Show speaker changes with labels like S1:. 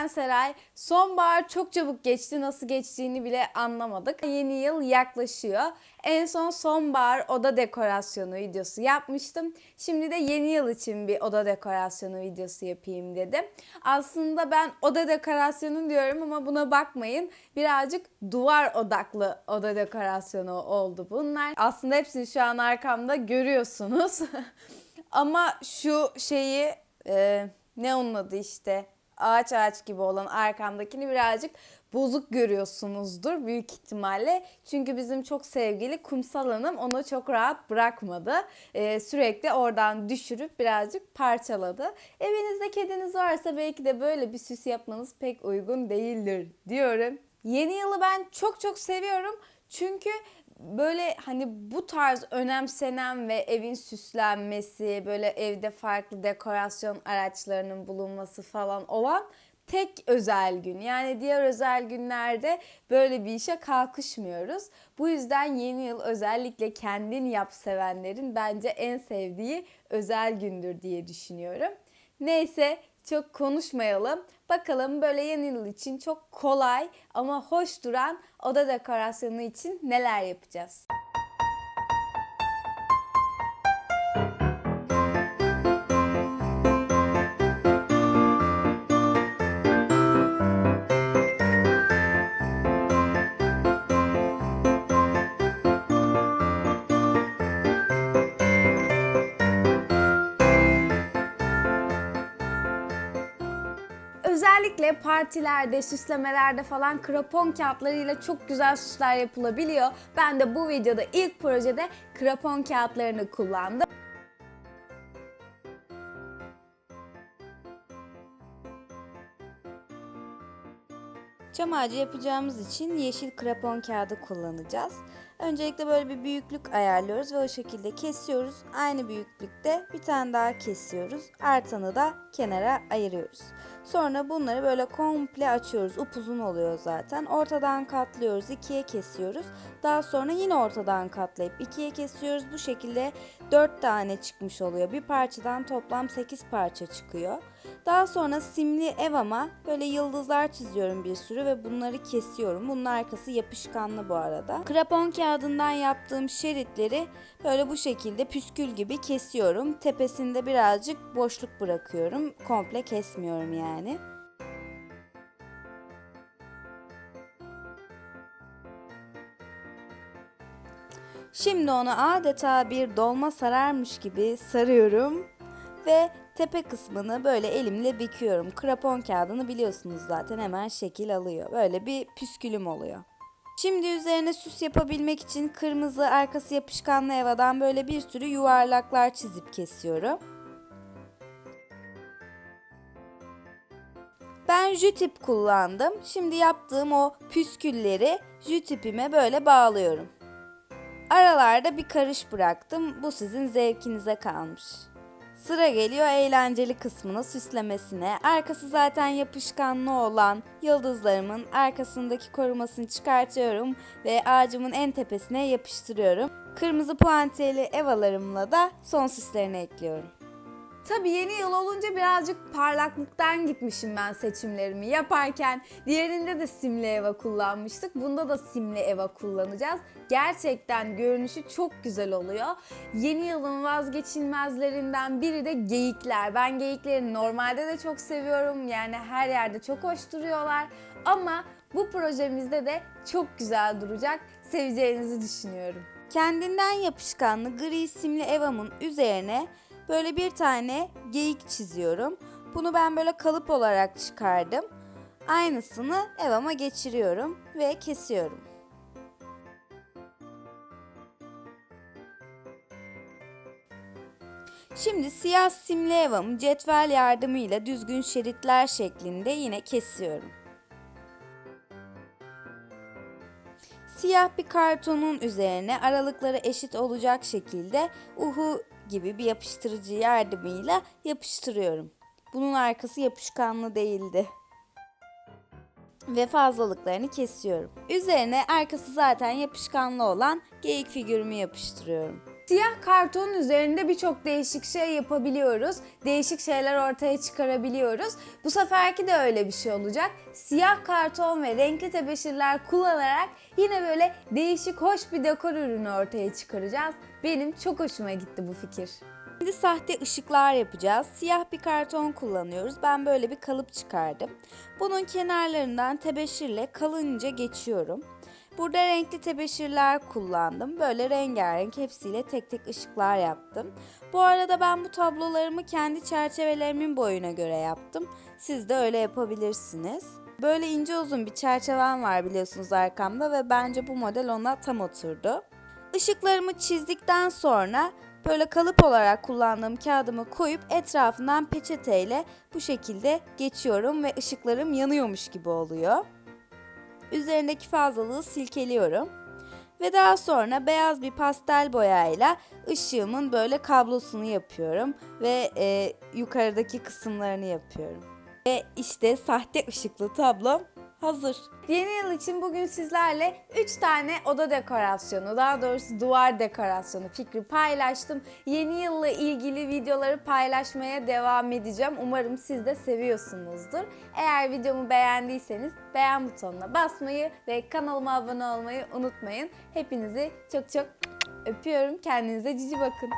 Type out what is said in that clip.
S1: ben Seray. Sonbahar çok çabuk geçti. Nasıl geçtiğini bile anlamadık. Yeni yıl yaklaşıyor. En son sonbahar oda dekorasyonu videosu yapmıştım. Şimdi de yeni yıl için bir oda dekorasyonu videosu yapayım dedim. Aslında ben oda dekorasyonu diyorum ama buna bakmayın. Birazcık duvar odaklı oda dekorasyonu oldu bunlar. Aslında hepsini şu an arkamda görüyorsunuz. ama şu şeyi e, ne onun adı işte ağaç ağaç gibi olan arkamdakini birazcık bozuk görüyorsunuzdur büyük ihtimalle. Çünkü bizim çok sevgili kumsal hanım onu çok rahat bırakmadı. Ee, sürekli oradan düşürüp birazcık parçaladı. Evinizde kediniz varsa belki de böyle bir süs yapmanız pek uygun değildir diyorum. Yeni yılı ben çok çok seviyorum. Çünkü böyle hani bu tarz önemsenen ve evin süslenmesi, böyle evde farklı dekorasyon araçlarının bulunması falan olan tek özel gün. Yani diğer özel günlerde böyle bir işe kalkışmıyoruz. Bu yüzden yeni yıl özellikle kendin yap sevenlerin bence en sevdiği özel gündür diye düşünüyorum. Neyse çok konuşmayalım. Bakalım böyle yeni yıl için çok kolay ama hoş duran oda dekorasyonu için neler yapacağız? Özellikle partilerde, süslemelerde falan krapon kağıtlarıyla çok güzel süsler yapılabiliyor. Ben de bu videoda ilk projede krapon kağıtlarını kullandım. Çam ağacı yapacağımız için yeşil krapon kağıdı kullanacağız. Öncelikle böyle bir büyüklük ayarlıyoruz ve o şekilde kesiyoruz. Aynı büyüklükte bir tane daha kesiyoruz. Artanı da kenara ayırıyoruz. Sonra bunları böyle komple açıyoruz. Upuzun oluyor zaten. Ortadan katlıyoruz. ikiye kesiyoruz. Daha sonra yine ortadan katlayıp ikiye kesiyoruz. Bu şekilde 4 tane çıkmış oluyor. Bir parçadan toplam 8 parça çıkıyor. Daha sonra simli evama böyle yıldızlar çiziyorum bir sürü ve bunları kesiyorum. Bunun arkası yapışkanlı bu arada. Krapon kağıdından yaptığım şeritleri böyle bu şekilde püskül gibi kesiyorum. Tepesinde birazcık boşluk bırakıyorum. Komple kesmiyorum yani. Şimdi onu adeta bir dolma sararmış gibi sarıyorum ve tepe kısmını böyle elimle büküyorum. Krapon kağıdını biliyorsunuz zaten hemen şekil alıyor. Böyle bir püskülüm oluyor. Şimdi üzerine süs yapabilmek için kırmızı arkası yapışkanlı evadan böyle bir sürü yuvarlaklar çizip kesiyorum. Ben jütip kullandım. Şimdi yaptığım o püskülleri jütipime böyle bağlıyorum. Aralarda bir karış bıraktım. Bu sizin zevkinize kalmış. Sıra geliyor eğlenceli kısmına süslemesine. Arkası zaten yapışkanlı olan yıldızlarımın arkasındaki korumasını çıkartıyorum ve ağacımın en tepesine yapıştırıyorum. Kırmızı puantiyeli evalarımla da son süslerini ekliyorum. Tabii yeni yıl olunca birazcık parlaklıktan gitmişim ben seçimlerimi yaparken. Diğerinde de simli eva kullanmıştık. Bunda da simli eva kullanacağız. Gerçekten görünüşü çok güzel oluyor. Yeni yılın vazgeçilmezlerinden biri de geyikler. Ben geyikleri normalde de çok seviyorum. Yani her yerde çok hoş duruyorlar. Ama bu projemizde de çok güzel duracak. Seveceğinizi düşünüyorum. Kendinden yapışkanlı gri simli evamın üzerine böyle bir tane geyik çiziyorum. Bunu ben böyle kalıp olarak çıkardım. Aynısını evama geçiriyorum ve kesiyorum. Şimdi siyah simli evamı cetvel yardımıyla düzgün şeritler şeklinde yine kesiyorum. Siyah bir kartonun üzerine aralıkları eşit olacak şekilde uhu gibi bir yapıştırıcı yardımıyla yapıştırıyorum. Bunun arkası yapışkanlı değildi. Ve fazlalıklarını kesiyorum. Üzerine arkası zaten yapışkanlı olan geyik figürümü yapıştırıyorum. Siyah kartonun üzerinde birçok değişik şey yapabiliyoruz. Değişik şeyler ortaya çıkarabiliyoruz. Bu seferki de öyle bir şey olacak. Siyah karton ve renkli tebeşirler kullanarak yine böyle değişik hoş bir dekor ürünü ortaya çıkaracağız. Benim çok hoşuma gitti bu fikir. Şimdi sahte ışıklar yapacağız. Siyah bir karton kullanıyoruz. Ben böyle bir kalıp çıkardım. Bunun kenarlarından tebeşirle kalınca geçiyorum. Burada renkli tebeşirler kullandım. Böyle rengarenk hepsiyle tek tek ışıklar yaptım. Bu arada ben bu tablolarımı kendi çerçevelerimin boyuna göre yaptım. Siz de öyle yapabilirsiniz. Böyle ince uzun bir çerçevem var biliyorsunuz arkamda ve bence bu model ona tam oturdu. Işıklarımı çizdikten sonra böyle kalıp olarak kullandığım kağıdımı koyup etrafından peçeteyle bu şekilde geçiyorum ve ışıklarım yanıyormuş gibi oluyor. Üzerindeki fazlalığı silkeliyorum. Ve daha sonra beyaz bir pastel boyayla ışığımın böyle kablosunu yapıyorum ve e, yukarıdaki kısımlarını yapıyorum. Ve işte sahte ışıklı tablom hazır. Yeni yıl için bugün sizlerle 3 tane oda dekorasyonu, daha doğrusu duvar dekorasyonu fikri paylaştım. Yeni yılla ilgili videoları paylaşmaya devam edeceğim. Umarım siz de seviyorsunuzdur. Eğer videomu beğendiyseniz beğen butonuna basmayı ve kanalıma abone olmayı unutmayın. Hepinizi çok çok öpüyorum. Kendinize cici bakın.